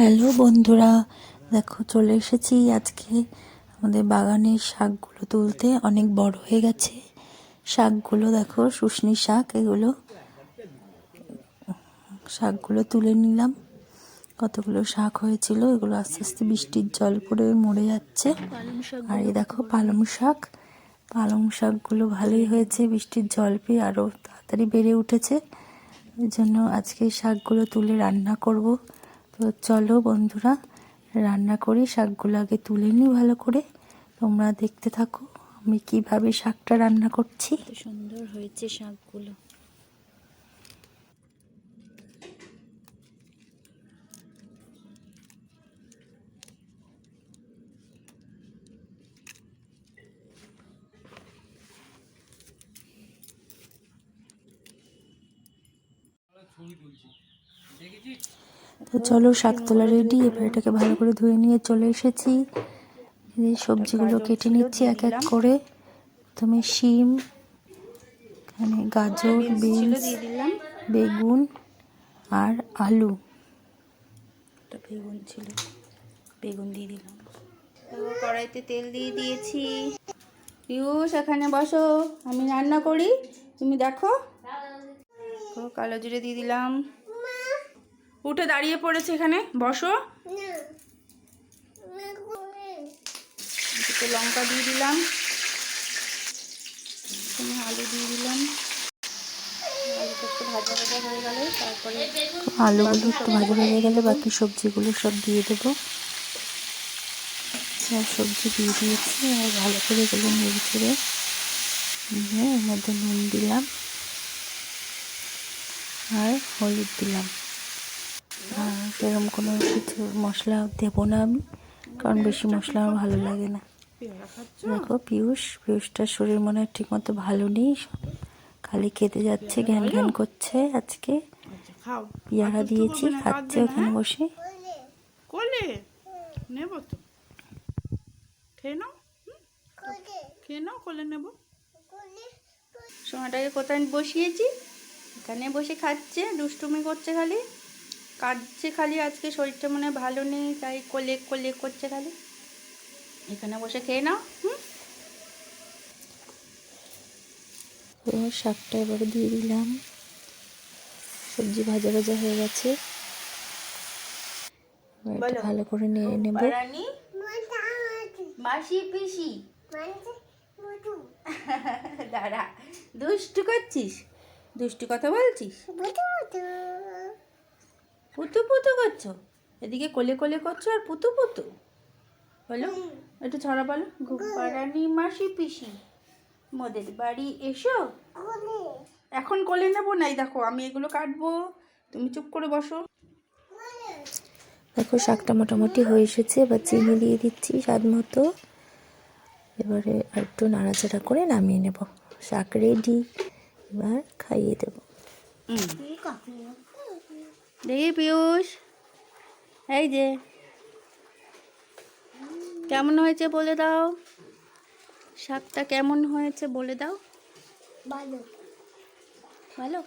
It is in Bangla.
হ্যালো বন্ধুরা, দেখো চলে এসেছি আজকে আমাদের বাগানের শাকগুলো তুলতে। অনেক বড় হয়ে গেছে। শাকগুলো দেখো, শুশনি শাক এগুলো। শাকগুলো তুলে নিলাম। কতগুলো শাক হয়েছিল, এগুলো আস্তে আস্তে বৃষ্টির জল পড়ে মরে যাচ্ছে। আর এই দেখো পালং শাক। পালং শাকগুলো ভালোই হয়েছে, বৃষ্টির জল পেয়ে আরও তাড়াতাড়ি বেড়ে উঠেছে। এই জন্য আজকে শাকগুলো তুলে রান্না করব। তো চলো বন্ধুরা রান্না করি শাকগুলো আগে তুলে নিই ভালো করে। তোমরা দেখতে থাকো আমি কীভাবে শাকটা রান্না করছি। সুন্দর হয়েছে শাকগুলো। তো চলো শাক তোলা রেডি এবার এটাকে ভালো করে ধুয়ে নিয়ে চলে এসেছি। সবজিগুলো কেটে নিচ্ছি এক এক করে। প্রথমে শিম এখানে গাজর বিনস বেগুন আর আলু। বেগুন ছিল। বেগুন দিয়ে দিলাম। কড়াইতে তেল দিয়ে দিয়েছি। পিউষ এখানে বসো। আমি রান্না করি। তুমি দেখো। কালো জিরে দিয়ে দিলাম। উঠে দাঁড়িয়ে পড়েছে এখানে। বসো। লঙ্কা দিয়ে দিলাম। আলু দিয়ে দিলাম। আলুটা একটু ভাজা হয়ে গেলে বাকি সবজিগুলো সব দিয়ে দেবো। সব সবজি দিয়ে দিয়েছি আর ভালো করে এগুলো নেড়ে চেড়ে দিয়ে এর মধ্যে নুন দিলাম। আর হলুদ দিলাম। আর সেরকম কোনো কিছু মশলা দেবো না আমি, কারণ বেশি মশলা আমার ভালো লাগে না। দেখো পিয়ুষ পিয়ুষটার শরীর মনে হয় ঠিকমতো ভালো নেই, খালি খেতে যাচ্ছে জ্ঞান জ্ঞান করছে আজকে। পেয়ারা দিয়েছি, খাচ্ছে ওখানে বসে। কোলে? নেব তো। খেয়ে নাও খেয়ে নাও নেব। কোথায় বসিয়েছি? এখানে বসে খাচ্ছে, দুষ্টুমি করছে খালি। কাঁদছে খালি আজকে শরীরটা মনে ভালো নেই তাই কোলে কোলে করছে খালি। এখানে বসে খেয়ে নাও হুম। শাকটা এবারে দিয়ে দিলাম। সবজি ভাজা ভাজা হয়ে গেছে। ভালো করে নেড়ে নেব। মাসি পিসি? দাঁড়া দুষ্টু করছিস? দুষ্টু কথা বলছিস? পুতু পুতু করছ? এদিকে কোলে কোলে করছ আর পুতু পুতু? বলো একটু ছড়া বলো। গোপারানি মাসি পিসি মোদের বাড়ি এসো। এখন কোলে নেব নাই দেখো আমি এগুলো কাটবো। তুমি চুপ করে বসো। দেখো শাকটা মোটামুটি হয়ে এসেছে এবার চিনি দিয়ে দিচ্ছি স্বাদ মতো। এবারে আর একটু নাড়াচাড়া করে নামিয়ে নেব। শাক রেডি এবার খাইয়ে দেবো। দেখি পিয়ুষ এই যে। কেমন হয়েছে বলে দাও। শাকটা কেমন হয়েছে বলে দাও। ভালো। ভালো?